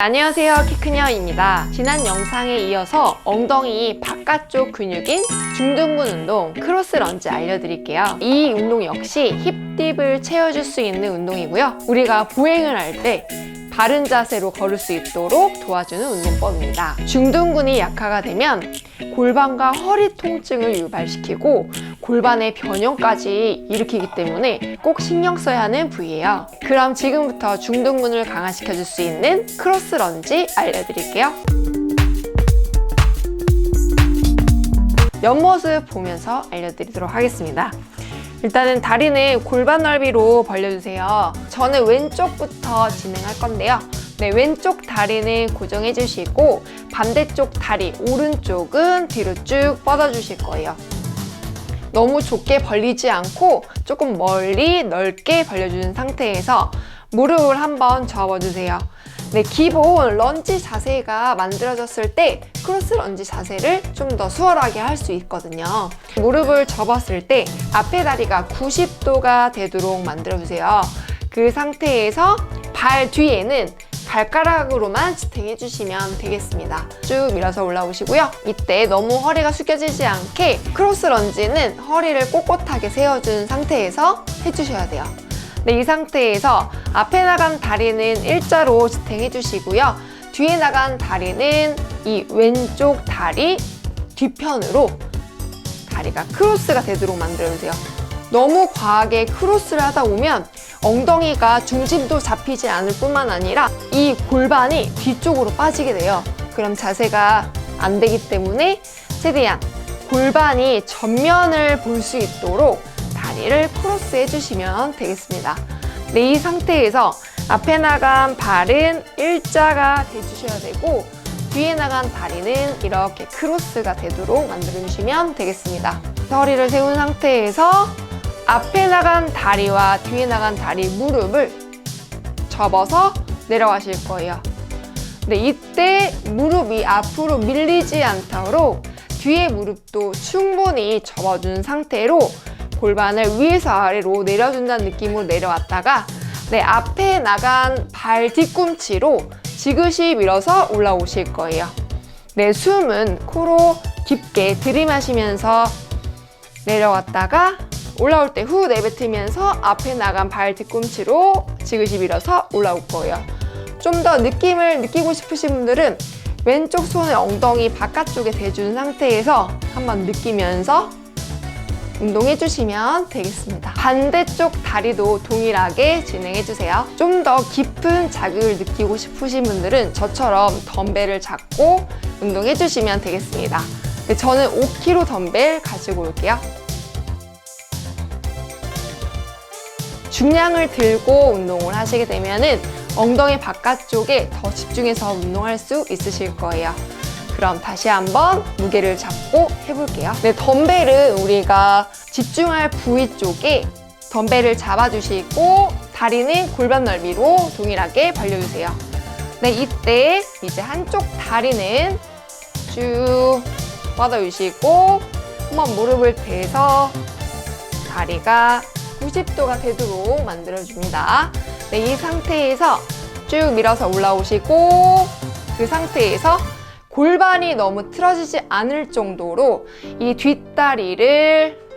안녕하세요 키크녀입니다. 지난 영상에 이어서 엉덩이 바깥쪽 근육인 중둔근 운동 크로스 런지 알려드릴게요. 이 운동 역시 힙딥을 채워줄 수 있는 운동이고요. 우리가 보행을 할때 바른 자세로 걸을 수 있도록 도와주는 운동법입니다 중둔근이 약화가 되면 골반과 허리 통증을 유발시키고 골반의 변형까지 일으키기 때문에 꼭 신경 써야 하는 부위예요. 그럼 지금부터 중둔근을 강화시켜 줄 수 있는 크로스 런지 알려드릴게요. 옆모습 보면서 알려드리도록 하겠습니다. 일단은 다리는 골반 넓이로 벌려주세요. 저는 왼쪽부터 진행할 건데요. 네, 왼쪽 다리는 고정해 주시고 반대쪽 다리, 오른쪽은 뒤로 쭉 뻗어 주실 거예요. 너무 좁게 벌리지 않고 조금 멀리 넓게 벌려주는 상태에서 무릎을 한번 접어주세요. 네, 기본 런지 자세가 만들어졌을 때 크로스 런지 자세를 좀 더 수월하게 할 수 있거든요. 무릎을 접었을 때 앞에 다리가 90도가 되도록 만들어주세요. 그 상태에서 발 뒤에는 발가락으로만 지탱해 주시면 되겠습니다. 쭉 밀어서 올라오시고요. 이때 너무 허리가 숙여지지 않게 크로스 런지는 허리를 꼿꼿하게 세워준 상태에서 해주셔야 돼요. 네, 이 상태에서 앞에 나간 다리는 일자로 지탱해 주시고요. 뒤에 나간 다리는 이 왼쪽 다리 뒤편으로 다리가 크로스가 되도록 만들어주세요. 너무 과하게 크로스를 하다 보면 엉덩이가 중심도 잡히지 않을 뿐만 아니라 이 골반이 뒤쪽으로 빠지게 돼요. 그럼 자세가 안 되기 때문에 최대한 골반이 전면을 볼 수 있도록 다리를 크로스 해주시면 되겠습니다. 네, 이 상태에서 앞에 나간 발은 일자가 돼주셔야 되고 뒤에 나간 다리는 이렇게 크로스가 되도록 만들어주시면 되겠습니다. 허리를 세운 상태에서 앞에 나간 다리와 뒤에 나간 다리 무릎을 접어서 내려가실 거예요. 네, 이때 무릎이 앞으로 밀리지 않도록 뒤에 무릎도 충분히 접어준 상태로 골반을 위에서 아래로 내려준다는 느낌으로 내려왔다가 네, 앞에 나간 발 뒤꿈치로 지그시 밀어서 올라오실 거예요. 네, 숨은 코로 깊게 들이마시면서 내려왔다가 올라올 때 후 내뱉으면서 앞에 나간 발 뒤꿈치로 지그시 밀어서 올라올 거예요. 좀 더 느낌을 느끼고 싶으신 분들은 왼쪽 손의 엉덩이 바깥쪽에 대준 상태에서 한번 느끼면서 운동해 주시면 되겠습니다. 반대쪽 다리도 동일하게 진행해 주세요. 좀 더 깊은 자극을 느끼고 싶으신 분들은 저처럼 덤벨을 잡고 운동해 주시면 되겠습니다. 네, 저는 5kg 덤벨 가지고 올게요. 중량을 들고 운동을 하시게 되면은 엉덩이 바깥쪽에 더 집중해서 운동할 수 있으실 거예요. 그럼 다시 한번 무게를 잡고 해볼게요. 네, 덤벨은 우리가 집중할 부위 쪽에 덤벨을 잡아주시고 다리는 골반 넓이로 동일하게 벌려주세요. 네, 이때 이제 한쪽 다리는 쭉 뻗어주시고 한번 무릎을 대서 다리가 90도가 되도록 만들어줍니다. 네, 이 상태에서 쭉 밀어서 올라오시고 그 상태에서 골반이 너무 틀어지지 않을 정도로 이 뒷다리를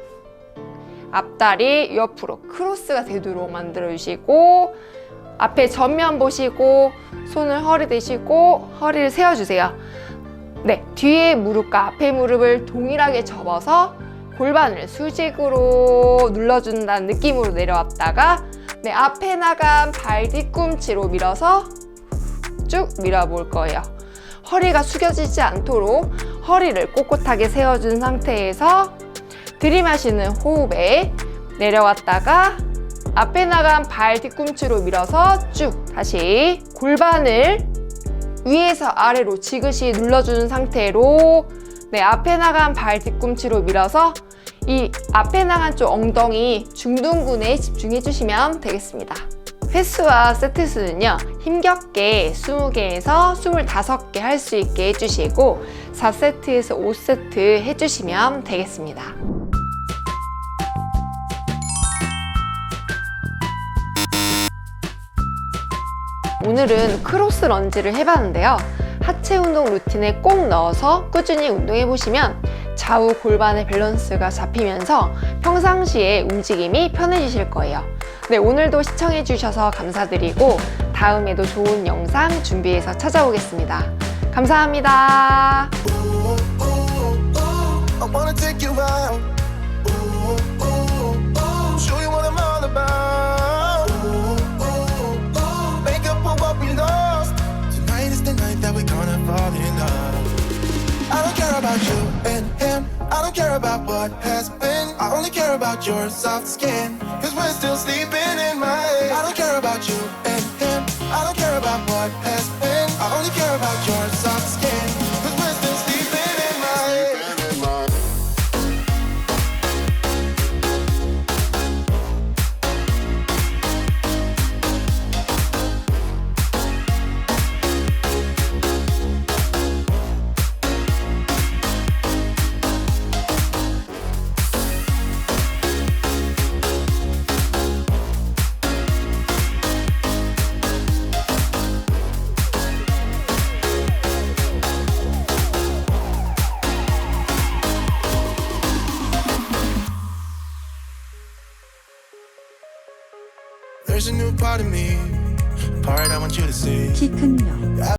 앞다리 옆으로 크로스가 되도록 만들어 주시고 앞에 전면 보시고 손을 허리 대시고 허리를 세워 주세요. 네, 뒤에 무릎과 앞에 무릎을 동일하게 접어서 골반을 수직으로 눌러준다는 느낌으로 내려왔다가 네, 앞에 나간 발 뒤꿈치로 밀어서 쭉 밀어볼 거예요. 허리가 숙여지지 않도록 허리를 꼿꼿하게 세워준 상태에서 들이마시는 호흡에 내려왔다가 앞에 나간 발 뒤꿈치로 밀어서 쭉 다시 골반을 위에서 아래로 지그시 눌러주는 상태로 네, 앞에 나간 발 뒤꿈치로 밀어서 이 앞에 나간 쪽 엉덩이 중둔근에 집중해 주시면 되겠습니다. 횟수와 세트 수는요, 힘겹게 20개에서 25개 할 수 있게 해주시고, 4세트에서 5세트 해주시면 되겠습니다. 오늘은 크로스 런지를 해봤는데요. 하체 운동 루틴에 꼭 넣어서 꾸준히 운동해 보시면 좌우 골반의 밸런스가 잡히면서 평상시에 움직임이 편해지실 거예요. 네, 오늘도 시청해 주셔서 감사드리고 다음에도 좋은 영상 준비해서 찾아오겠습니다. 감사합니다. About. About you and about has. I only care about your soft skin. Cause we're still sleeping in my. I don't care about you 키큰 녀.